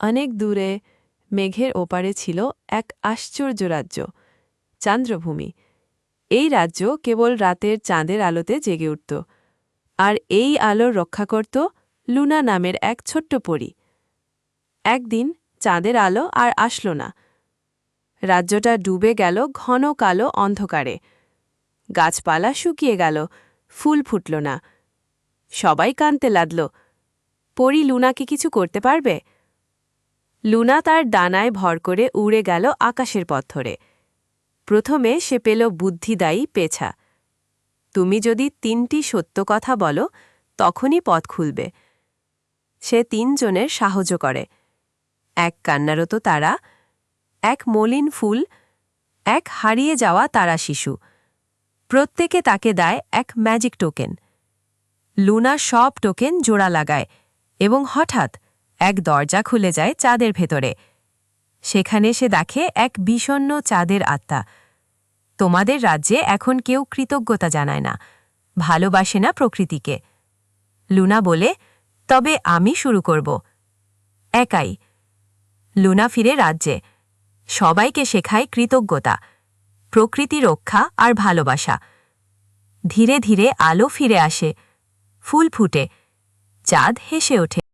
অনেক দূরে মেঘের ওপারে ছিল এক আশ্চর্য রাজ্য, চান্দ্রভূমি। এই রাজ্য কেবল রাতের চাঁদের আলোতে জেগে উঠত, আর এই আলোর রক্ষা করত লুনা নামের এক ছোট্ট পরী। একদিন চাঁদের আলো আর আসলো না। রাজ্যটা ডুবে গেল ঘন কালো অন্ধকারে। গাছপালা শুকিয়ে গেল, ফুল ফুটল না। সবাই কানতে লাগল, পরি, লুনাকে কিছু করতে পারবে? লুনা তার ডানায় ভর করে উড়ে গেল আকাশের পথ ধরে। প্রথমে সে পেল বুদ্ধিদায়ী পেছা। তুমি যদি তিনটি সত্য কথা বলো, তখনই পথ খুলবে। সে তিনজনের সাহায্য করে। এক কান্নারত তারা, এক মলিন ফুল, এক হারিয়ে যাওয়া তারা শিশু। প্রত্যেকে তাকে দেয় এক ম্যাজিক টোকেন। লুনা সব টোকেন জোড়া লাগায় এবং হঠাৎ এক দরজা খুলে যায় চাঁদের ভেতরে। সেখানে সে দেখে এক বিষণ্ন চাঁদের আত্মা। তোমাদের রাজ্যে এখন কেউ কৃতজ্ঞতা জানায় না, ভালোবাসে না প্রকৃতিকে। লুনা বলে, তবে আমি শুরু করব। একাই। লুনা ফিরে রাজ্যে। সবাইকে শেখায় কৃতজ্ঞতা, প্রকৃতি রক্ষা আর ভালোবাসা। ধীরে ধীরে আলো ফিরে আসে, ফুল ফুটে, চাঁদ হেসে ওঠে।